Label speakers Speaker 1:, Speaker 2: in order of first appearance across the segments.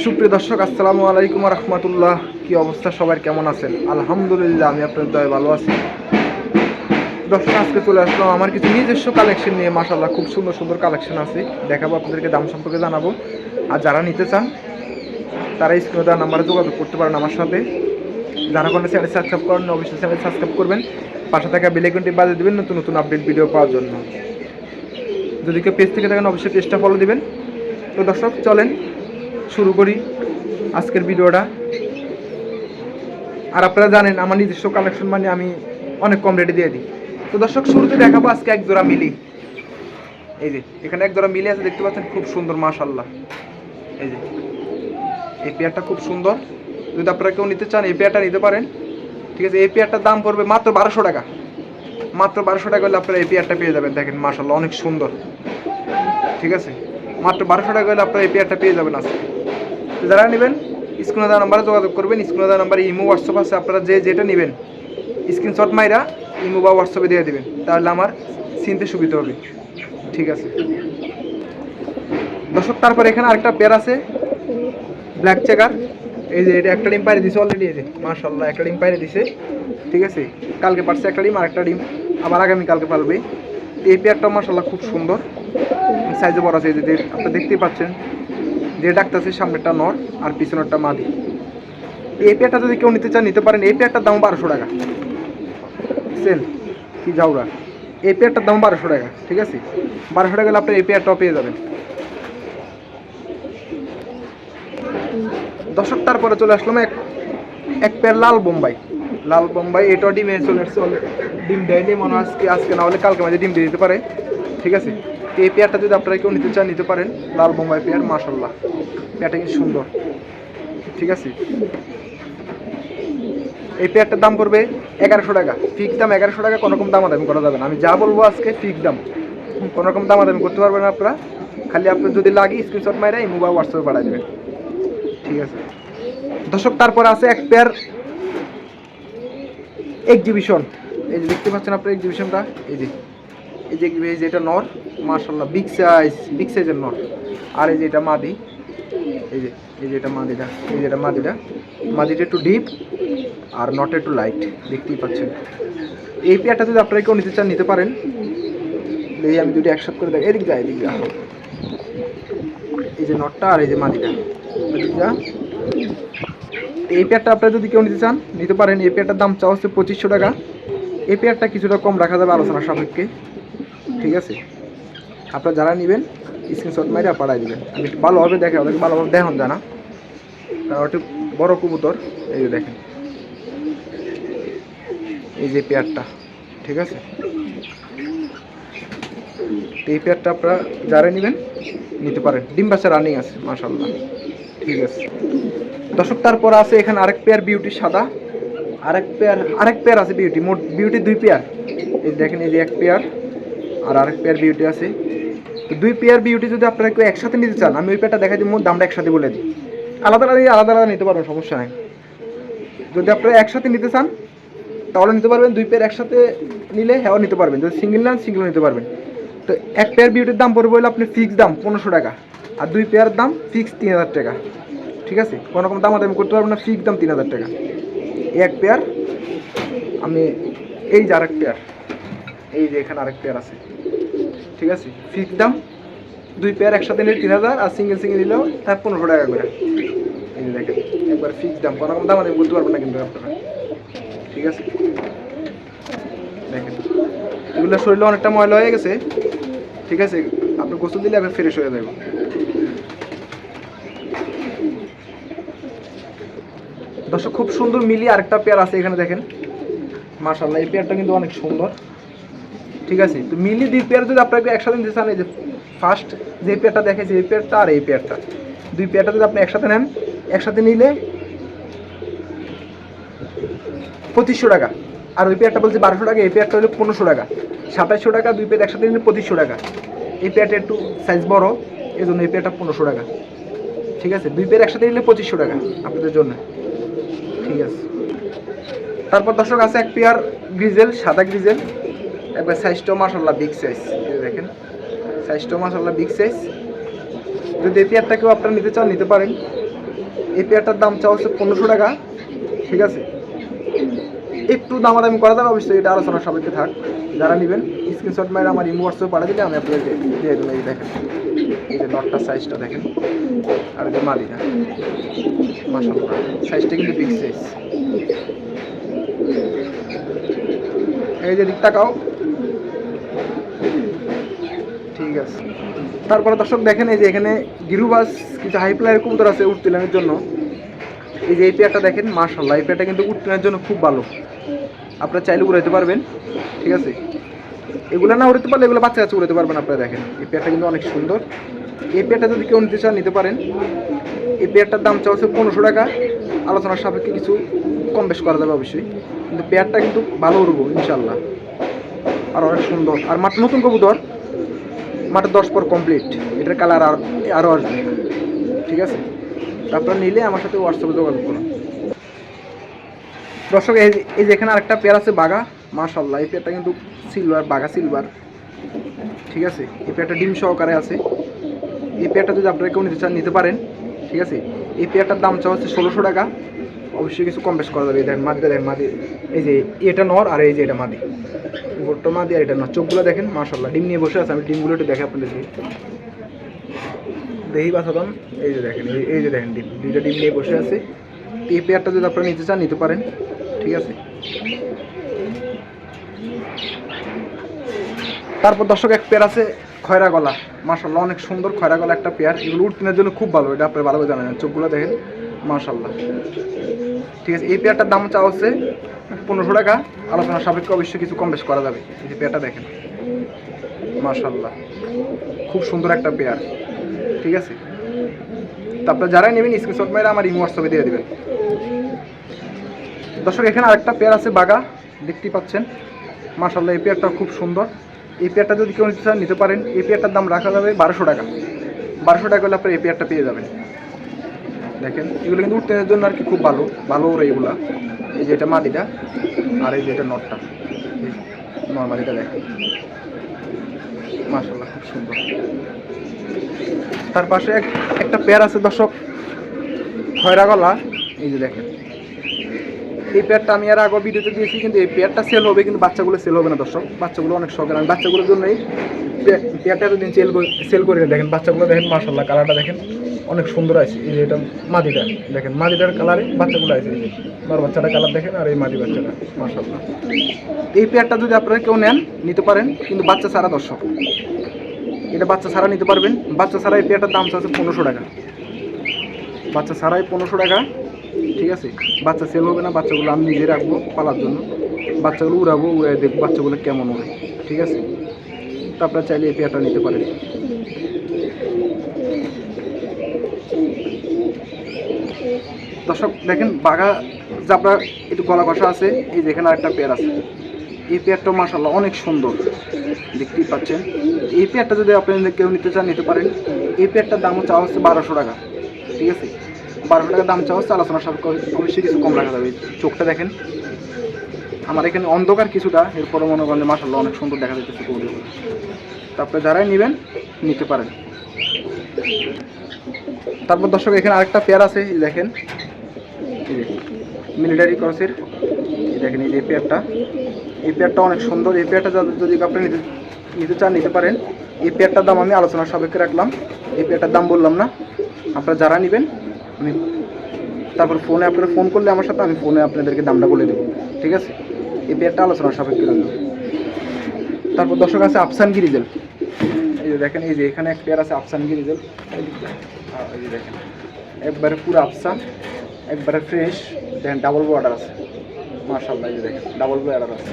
Speaker 1: সুপ্রিয় দর্শক, আসসালামু আলাইকুম রহমতুল্লাহ। কি অবস্থা? সবার কেমন আছেন? আলহামদুলিল্লাহ, আমি আপনার দয় ভালো আছি। দর্শক, আজকে চলে আসলাম আমার কিছু নিজস্ব কালেকশন নিয়ে। মাসাল্লাহ খুব সুন্দর সুন্দর কালেকশন আছে। দেখাবো, আপনাদেরকে দাম সম্পর্কে জানাব। আর যারা নিতে চান, তারা স্ক্রিনে দেওয়া নাম্বারে যোগাযোগ করতে পারেন আমার সাথে। যারা কোনো চ্যানেল সাবস্ক্রাইব করেন অবশ্যই চ্যানেল সাবস্ক্রাইব করবেন। পাশে থাকা বেলাইকনটি বাজিয়ে দেবেন নতুন নতুন আপডেট ভিডিও পাওয়ার জন্য। যদি কেউ পেজ থেকে থাকেন অবশ্যই পেজটা ফলো দেবেন। তো দর্শক, চলেন। শুরু করি আজকের ভিডিওটা। আর আপনারা জানেন, আমার নিজস্ব কালেকশন মানে আমি অনেক কম রেটে দিয়ে দিই। তো দর্শক, শুরুতে দেখাবো আজকে এক জোড়া মিলি। এই যে, এখানে এক জোড়া মিলি আছে, দেখতে পাচ্ছেন, খুব সুন্দর মাশাল্লাহ এই যে, এই পেয়ারটা খুব সুন্দর। যদি আপনারা কেউ নিতে চান, এই পেয়ারটা নিতে পারেন। ঠিক আছে, এই পেয়ারটার দাম পড়বে মাত্র বারোশো টাকা। মাত্র বারোশো টাকা হলে আপনারা এই পেয়ারটা পেয়ে যাবেন, দেখেন মাশাল্লাহ অনেক সুন্দর। ঠিক আছে, মাত্র বারোশো টাকা হলে আপনারা এই পেয়ারটা পেয়ে যাবেন আজকে। যারা নেবেন, স্ক্রিনে দেওয়া নাম্বারে যোগাযোগ করবেন, স্ক্রিনে দেওয়া নাম্বারে ইমো হোয়াটসঅ্যাপ আছে, আপনারা যে যেটা নেবেন স্ক্রিনশট মাইরা ইমো বা হোয়াটসঅ্যাপে দিয়ে দেবেন, তাহলে আমার চিনতে সুবিধা হবে। ঠিক আছে। দর্শক, তারপর এখানে আরেকটা পেয়ার আছে ব্ল্যাক চেকার এই যে এটা একটা ডিম পাইরে দিছে অলরেডি এই যে মার্শাল্লাহ একটা ডিম পাইরে দিছে। ঠিক আছে? কালকে পারছে একটা ডিম আর একটা ডিম, আবার আগামী কালকে পারবে। এই পেয়ারটা মাশাল্লাহ খুব সুন্দর সাইজে বড় আছে যে আপনারা দেখতেই পাচ্ছেন। যে ডাকতেছে সামনেরটা নর আর পিছনেরটা মাদি। এই পেয়ারটা যদি কেউ নিতে চান নিতে পারেন। এই পেয়ারটার দাম বারোশো টাকা। বুঝছেন? কি যাওরা এই পেয়ারটার দাম বারোশো টাকা, ঠিক আছে? বারোশো টাকা আপনি এই পেয়ারটাও পেয়ে যাবেন। দর্শক, তারপরে চলে আসলাম এক এক পেয়ার লাল বোম্বাই। লাল বোম্বাই, এটাও ডিমে চলে আসছে। ডিম দেয়নি, মনে আজকে আজকে না হলে কালকে মাঝে ডিম দিয়ে দিতে পারে। ঠিক আছে? এই পেয়ারটা যদি আপনারা কেউ নিতে চান, নিতে পারেন। লাল বোম্বাই পেয়ার মাশাল্লাহ পেয়ারটা কিন্তু সুন্দর। ঠিক আছে? এই পেয়ারটার দাম পড়বে এগারোশো টাকা। ফিক্স দাম এগারোশো টাকা, কোনো রকম দামাদামি করা যাবে না। আমি যা বলব আজকে, ফিক্স দাম। কোনো রকম দামাদামি করতে পারবেন আপনারা। খালি আপনার যদি লাগে স্ক্রিনশট মাইরা এই মোবাইল হোয়াটসঅ্যাপে পাঠিয়ে দেবেন। ঠিক আছে? দর্শক, তারপর আছে এক পেয়ার এক্সিবিশন এই যে দেখতে পাচ্ছেন আপনার এক্সিবিশনটা এই যে। এই যে এই যে এটা নর মার্শাল্লাহ বিগ সাইজ বিগ সাইজের নর। আর এই যে এটা মাদি, এই যে এই যে এটা মাদিটা, এই যে এটা মাদিটা মাদিটা একটু ডিপ আর নট একটু লাইট দেখতেই পাচ্ছেন। এই পেয়ারটা যদি আপনারা কেউ নিতে চান, নিতে পারেন। এই আমি দুটো একসাথে করে দেখ এদিক যা এদিক যা। এই যে নটটা আর এই যে মাদিটা। এদিক যা। এই পেয়ারটা আপনারা যদি কেউ নিতে চান, নিতে পারেন। এই পেয়ারটার দাম চাওয়া হচ্ছে পঁচিশশো টাকা। এই পেয়ারটা কিছুটা কম রাখা যাবে আলোচনা সাপেক্ষে। ঠিক আছে? আপনারা যারা নেবেন স্ক্রিনশট মাইরে পাঠাই দেবেন। আমি একটু ভালোভাবে দেখে, ওদেরকে ভালোভাবে দেখান জানা। কারণ একটু বড় কবুতর, এই যে দেখেন। এই যে পেয়ারটা, ঠিক আছে? এই পেয়ারটা আপনারা যারা নেবেন, নিতে পারেন। ডিম বাচ্চা রানিং আছে মাশাল্লাহ ঠিক আছে। দর্শক, তারপর আছে এখানে আরেক পেয়ার বিউটি সাদা। আরেক পেয়ার আরেক পেয়ার আছে বিউটি মোট বিউটি দুই পেয়ার। এই দেখেন, এই যে এক পেয়ার। আর আরেক পেয়ার বিউটি আছে। তো দুই পেয়ার বিউটি যদি আপনারা কেউ একসাথে নিতে চান, আমি ওই পেয়ারটা দেখাই দিব দামটা একসাথে বলে দিই। আলাদা আলাদা আলাদা আলাদা নিতে পারবেন, সমস্যা নাই। যদি আপনারা একসাথে নিতে চান, তাহলে নিতে পারবেন, দুই পেয়ার একসাথে নিলে হ্যাঁ নিতে পারবেন। যদি সিঙ্গেল নেন সিঙ্গেল নিতে পারবেন। তো এক পেয়ার বিউটির দাম পড়বে হলে আপনি ফিক্স দাম, পনেরোশো টাকা। আর দুই পেয়ার দাম ফিক্স তিন হাজার টাকা। ঠিক আছে? কোনো রকম দাম আমি করতে পারব না ফিক্স দাম তিন হাজার টাকা। এক পেয়ার আমি এই যে আরেক পেয়ার এই যে এখানে আরেক পেয়ার আছে। ঠিক আছে? ফিক্স দাম, দুই পেয়ার একসাথে নিলে তিন হাজার আর সিঙ্গেল সিঙ্গেল নিলেও তার পনেরোশো টাকা করে। এই দেখেন, একবার ফিক্স দাম কোনো রকম দাম আমি বলতে পারব না কিন্তু আপনারা ঠিক আছে? দেখেন, এগুলো শরীরে অনেকটা ময়লা হয়ে গেছে। ঠিক আছে? আপনি গোসল দিলে আবার ফ্রেশ হয়ে যাবে দর্শক, খুব সুন্দর মিলি আরেকটা পেয়ার আছে এখানে দেখেন। মাশাল্লাহ এই পেয়ারটা কিন্তু অনেক সুন্দর। ঠিক আছে? তো মিলি দুই পেয়ার যদি আপনাকে একসাথে নিতে চান, এই যে ফার্স্ট যে পেয়ারটা দেখেছি, এই পেয়ারটা আর এই পেয়ারটা দুই পেয়ারটা যদি আপনি একসাথে নেন, একসাথে নিলে পঁচিশশো টাকা। আর ওই পেয়ারটা বলছে বারোশো টাকা, এই পেয়ারটা হলো পনেরোশো টাকা। সাতাশশো টাকা, দুই পেয়ার একসাথে নিলে পঁচিশশো টাকা। এই পেয়ারটা একটু সাইজ বড় এই জন্য এই পেয়ারটা পনেরোশো টাকা। ঠিক আছে? দুই পেয়ার একসাথে নিলে পঁচিশশো টাকা আপনাদের জন্য। ঠিক আছে? তারপর দর্শক, আছে এক পেয়ার গ্রিজেল সাদা গ্রিজেল একবার সাইজটাও মাসাল্লাহ বিগ সাইজ দেখেন। সাইজটাও মাসাল্লাহ বিগ সাইজ যদি এই পেয়ারটা কেউ আপনারা নিতে চান, নিতে পারেন। এই পেয়ারটার দাম চাওয়া হচ্ছে পনেরোশো টাকা, ঠিক আছে? একটু দামাদামি করা যাবে, অবশ্যই এটা আলোচনা সাপেক্ষে থাক। যারা নেবেন স্ক্রিনশট মারে আমার ইমো হোয়াটসঅ্যাপ পাঠিয়ে দিলে আমি আপনাদেরকে দিয়ে দেবো, এই দেখেন। এই যে নটটার সাইজটা দেখেন। আর যে মাদিটা মাসাল্লাহ সাইজটা কিন্তু বিগ সাইজ এই যে দিক তাকাও ঠিক আছে। তারপরে দর্শক দেখেন, এই যে এখানে গিরুবাস কিছু হাই প্লায়ের কবুতর আছে উঠতিলামের জন্য। এই যে এই পেয়ারটা দেখেন মার্শাল্লাহ এই পেয়ারটা কিন্তু উঠতিলামের জন্য খুব ভালো। আপনারা চাইলে উড়াইতে পারবেন, ঠিক আছে? এগুলো না উড়াতে পারলে এগুলো বাচ্চা কাছে উড়াতে পারবেন আপনারা দেখেন। এই পেয়ারটা কিন্তু অনেক সুন্দর। এই পেয়ারটা যদি কেউ নিতে চান, নিতে পারেন। এই পেয়ারটার দাম চাওয়া হচ্ছে পনেরোশো টাকা। আলোচনার সাপেক্ষে কিছু কম বেশ করা যাবে অবশ্যই। কিন্তু পেয়ারটা কিন্তু ভালো উড়বো ইনশাল্লাহ আর অনেক সুন্দর। আর মাত্র নতুন কবুতর মাত্র দশ পর কমপ্লিট এটার কালার আর আরও আসবে। ঠিক আছে? তারপর নিলে আমার সাথে হোয়াটসঅ্যাপে যোগাযোগ করুন দর্শক, এই যে এখানে আরেকটা পেয়ার আছে বাঘা। মাশাল্লাহ এই পেয়ারটা কিন্তু সিলভার বাঘা সিলভার ঠিক আছে? এই পেয়ারটা ডিম সহকারে আছে। এই পেয়ারটা যদি আপনারা কেউ নিতে চান, নিতে পারেন। ঠিক আছে? এই পেয়ারটার দাম চাওয়া হচ্ছে ষোলোশো টাকা। অবশ্যই কিছু কম বেশ করা যাবে। দেখেন মাদিটা, দেখেন মাদি। এই যে এটা নর আর এই যে এটা মাদি। গোটটা মাদি আর এটা নর চোখগুলো দেখেন মাশাল্লাহ ডিম নিয়ে বসে আছে, আমি ডিমগুলো একটু দেখে আপনাদেরকে দেহি বাসাদাম এই যে দেখেন, এই যে দেখেন ডিম। দুইটা ডিম নিয়ে বসে আছে। এই পেয়ারটা যদি আপনারা নিতে চান, নিতে পারেন। ঠিক আছে? তারপর দর্শক, এক পেয়ার আছে খয়রা গলা। মাশাল্লাহ অনেক সুন্দর খয়রা গলা একটা পেয়ার। এগুলো উঠতিনের জন্য খুব ভালো, এটা আপনারা ভালোভাবে জানেন। চোখগুলো দেখেন মাশাল্লাহ ঠিক আছে, এই পেয়ারটার দাম চাওয়া হচ্ছে পনেরোশো টাকা, আলোচনা সাপেক্ষে অবশ্যই কিছু কম বেশ করা যাবে। এই যে পেয়ারটা দেখেন মাশাল্লাহ খুব সুন্দর একটা পেয়ার, ঠিক আছে? তারপরে যারাই নেবেন স্ক্রিনশট মেরে আমার ইমো হোয়াটসঅ্যাপে দিয়ে দেবেন। দর্শক, এখানে আরেকটা পেয়ার আছে বাগা, দেখতেই পাচ্ছেন। মাশাল্লাহ এই পেয়ারটা খুব সুন্দর। এই পেয়ারটা যদি কেউ নিতে নিতে পারেন। এই পেয়ারটার দাম রাখা যাবে বারোশো টাকা। বারোশো টাকা হলে আপনার এই পেয়ারটা পেয়ে যাবেন। দেখেন, এগুলো কিন্তু উঠতে জন্য আর কি খুব ভালো ভালো ওরা এগুলা। এই যে এটা মাদিটা আর এই যে এটা নটটা। নর্মালিটা দেখেন। মাসাল্লাহ খুব সুন্দর। তার পাশে একটা পেয়ার আছে দর্শক খয়রা গলা এই যে দেখেন। এই পেয়ারটা আমি আর আগে ভিডিওতে দিয়েছি, কিন্তু এই পেয়ারটা সেল হবে, কিন্তু বাচ্চাগুলো সেল হবে না, দর্শক। বাচ্চাগুলো অনেক শখের আমি বাচ্চাগুলোর জন্যই পেয়ারটা এতদিন সেল সেল করে দেখেন, বাচ্চাগুলো দেখেন মার্শাল্লাহ কালারটা দেখেন, অনেক সুন্দর আছে। এই যে এটা মাদিটা, দেখেন, মাদিটার কালারে বাচ্চাগুলো আছে। আমার বাচ্চাটা কালার দেখেন, আর এই মাদি বাচ্চাটা মার্শাল্লাহ এই পেয়ারটা যদি আপনারা কেউ নেন, নিতে পারেন, কিন্তু বাচ্চা ছাড়া দর্শক। এটা বাচ্চা ছাড়া নিতে পারবেন। বাচ্চা ছাড়া এই পেয়ারটার দাম আছে পনেরোশো টাকা। বাচ্চা ছাড়াই পনেরোশো টাকা। ঠিক আছে? বাচ্চা সেল হবে না, বাচ্চাগুলো আমি নিজে রাখব পালার জন্য। বাচ্চাগুলো উড়াবো উড়ে দেখব বাচ্চাগুলো কেমন ওড়ে ঠিক আছে? তারপরে চাইলে এই পেয়ারটা নিতে পারেন। দর্শক, দেখেন বাঘা জাপড়া একটু গলা কষা আছে, এই যেখানে আরেকটা পেয়ার আছে। এই পেয়ারটা মাসাল্লাহ অনেক সুন্দর, দেখতেই পাচ্ছেন। এই পেয়ারটা যদি আপনি কেউ নিতে চান, নিতে পারেন। এই পেয়ারটার দাম হচ্ছে হচ্ছে বারোশো টাকা, ঠিক আছে? বারোশো টাকা দাম চাওয়া হচ্ছে, আলোচনা সাপেক্ষে অবশ্যই কিছু কম রাখা যাবে। চোখটা দেখেন। আমার এখানে অন্ধকার কিছুটা এরপরে মনে করেন মাসাল্লাহ অনেক সুন্দর দেখা যাচ্ছে কবুতরগুলো তারপরে যারাই নেবেন, নিতে পারেন। তারপর দর্শক, এখানে আরেকটা পেয়ার আছে দেখেন। মিলিটারি ক্রসের দেখেন এই যে পেয়ারটা এই পেয়ারটা অনেক সুন্দর। এই পেয়ারটা যদি আপনি নিতে নিতে চান, নিতে পারেন। এই পেয়ারটার দাম আমি আলোচনা সাপেক্ষে রাখলাম। এই পেয়ারটার দাম বললাম না। আপনারা যারা নেবেন আমি তারপর ফোনে আপনারা ফোন করলে আমার সাথে আমি ফোনে আপনাদেরকে দামটা বলে দেবো, ঠিক আছে? এই পেয়ারটা আলোচনার সাপেক্ষে রইল তারপর দর্শক আছে আফসান গিরিজেল এই যে দেখেন, এই যে এখানে এক পেয়ার আছে আফসান গিরিজেল এই যে দেখেন, একবারে পুরো আফসান, একবারে ফ্রেশ দেখেন ডাবল বর্ডার আছে। মার্শাল্লাহ এই যে দেখেন ডাবল বর্ডার আছে।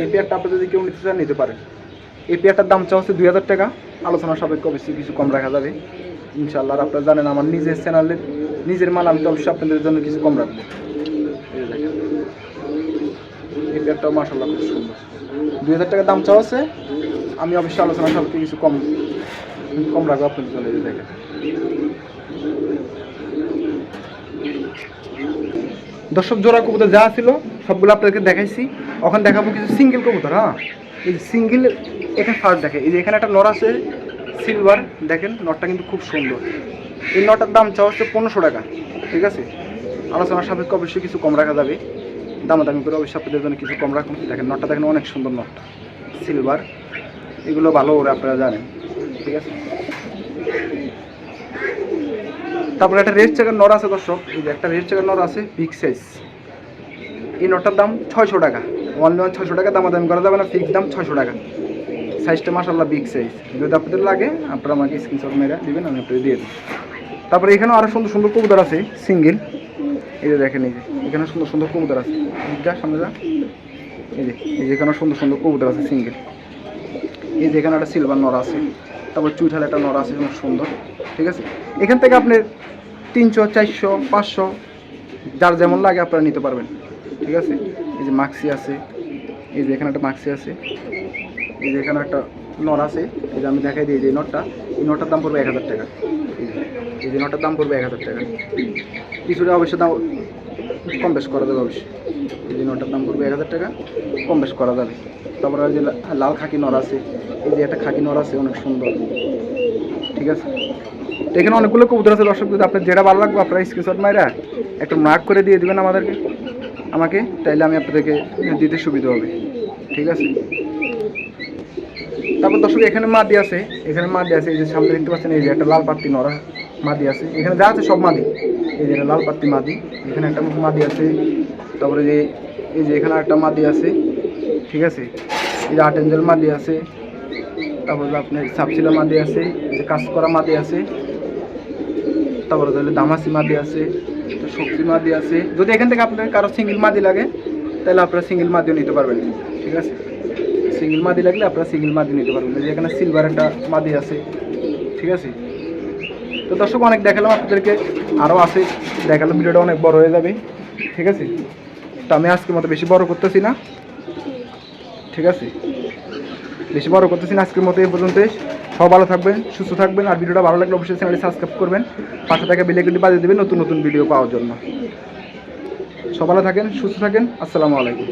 Speaker 1: এই পেয়ারটা আপনি যদি কেউ নিতে চান, নিতে পারেন। এই পেয়ারটার দাম চা হচ্ছে দুই হাজার টাকা। আলোচনা সাপেক্ষে অবশ্যই কিছু কম রাখা যাবে। ইনশাল্লাহ আর আপনারা জানেন, আমার নিজের চ্যানেলের নিজের মাল আমি তো অবশ্যই আপনাদের জন্য কিছু কম রাখব। এই পেয়ারটাও মার্শাল্লাহ খুব সুন্দর। দুই হাজার টাকা দাম চাওয়া আছে। আমি অবশ্যই আলোচনা সাপেক্ষে কিছু কম কম রাখব আপনাদের জন্য দেখেন। দর্শক, জোড়া কবুতর যা ছিল, সবগুলো আপনাদেরকে দেখাইছি। ওখানে দেখাবো কিছু সিঙ্গেল কবুতর হ্যাঁ? এই যে সিঙ্গেল এখানে ফার্স্ট দেখে এই যে এখানে একটা নর আছে সিলভার দেখেন নটটা কিন্তু খুব সুন্দর। এই নটার দাম চাওয়া হচ্ছে পনেরোশো টাকা, ঠিক আছে? আলোচনার সাপেক্ষে অবশ্যই কিছু কম রাখা যাবে। দামাদামি করে অবশ্যই আপনাদের জন্য কিছু কম রাখুন। দেখেন, নটটা দেখেন, অনেক সুন্দর নট। সিলভার এগুলো ভালো ওরা আপনারা জানেন, ঠিক আছে? তারপরে একটা রেড চেকার নর আছে, দর্শক। এই যে একটা রেড চেকার নর আছে বিগ সাইজ এই নটটার দাম ছয়শো টাকা। ওয়ান ওয়ান ছয়শো টাকা, দামাদামি করা যাবে না ফিক্স দাম ছয়শো টাকা। সাইজটা মাসাল্লাহ বিগ সাইজ যদি আপনাদের লাগে, আপনারা আমাকে স্ক্রিনশট মেরে দিবেন, আমি আপনাদের দিয়ে দেবো। তারপরে এখানেও আরও সুন্দর সুন্দর কবুতর আছে, সিঙ্গেল। এই যে দেখেন, এই যে এখানে সুন্দর সুন্দর কবুতর আছে। যা, সামনে যা। এই যে এই যে এখানে সুন্দর সুন্দর কবুতর আছে, সিঙ্গেল। এই যে এখানে একটা সিলভার নর আছে। তারপর চুইঠাল একটা নর আছে, অনেক সুন্দর। ঠিক আছে? এখান থেকে আপনি তিনশো, চারশো, পাঁচশো, যার যেমন লাগে আপনারা নিতে পারবেন। ঠিক আছে? এই যে মাক্সি আছে। এই যে এখানে একটা মাক্সি আছে। এই যে এখানে একটা নর আছে। এই যে আমি দেখাই দিই যে নটটা। এই নটটার দাম পড়বে এক হাজার টাকা। এই এই দাম পড়বে এক হাজার টাকা। কিছুটা অবশ্যই দাম কম বেশ করা যাবে অবশ্যই এই যে নটার দাম পড়বে এক হাজার টাকা, কম বেশ করা যাবে। তারপরে যে লাল খাকি নর আছে, এই যে একটা খাকি নর আছে, অনেক সুন্দর। ঠিক আছে? এখানে অনেকগুলো কবুতর আছে, দর্শক, যদি আপনার যেটা ভালো লাগবে, আপনারা স্ক্রিনশট মাইরা একটু মার্ক করে দিয়ে দিবেন আমাদেরকে, আমাকে, তাইলে আমি আপনাদেরকে দিতে সুবিধা হবে। ঠিক আছে? তারপর দর্শক, এখানে মাদি আছে, এখানে মাদি আছে, এই যে সামনে দেখতে পাচ্ছেন, এই যে একটা লাল পাত্তি নরা মাদি আছে। এখানে যা আছে সব মাদি। এই যে লাল পাত্তি মাদি। এখানে একটা মাদি আছে। তারপরে যে, এই যে এখানে একটা মাদি আছে। ঠিক আছে? এই যে আট এঞ্জেল মাদি আছে। তারপরে আপনার সাপসিলা মাদি আছে। এই যে কাজ করা মাদি আছে। তারপরে তাহলে দামাসি মাদি আছে। সবজি মাদি আছে। যদি এখান থেকে আপনার কারও সিঙ্গেল মাদি লাগে, তাহলে আপনারা সিঙ্গেল মাদিও নিতে পারবেন। ঠিক আছে? সিঙ্গেল মাদি লাগলে আপনারা সিঙ্গেল মাদি নিতে পারবেন। যে এখানে সিলভার একটা মাদি আছে। ঠিক আছে? তো দর্শক, অনেক দেখালাম, আপনাদেরকে আরও আছে। দেখালাম, ভিডিওটা অনেক বড় হয়ে যাবে। ঠিক আছে? তো আমি আজকের মতো বেশি বড় করতেছি না। ঠিক আছে? বেশি বড় করতেছি না আজকের মতো এই পর্যন্তই সব ভালো থাকবেন, সুস্থ থাকবেন। আর ভিডিওটা ভালো লাগলে অবশ্যই চ্যানেলটি সাবস্ক্রাইব করবেন। পাশে থাকা বেলেগুলি বাজিয়ে দেবেন নতুন নতুন ভিডিও পাওয়ার জন্য। সব ভালো থাকেন, সুস্থ থাকেন। আসসালামু আলাইকুম।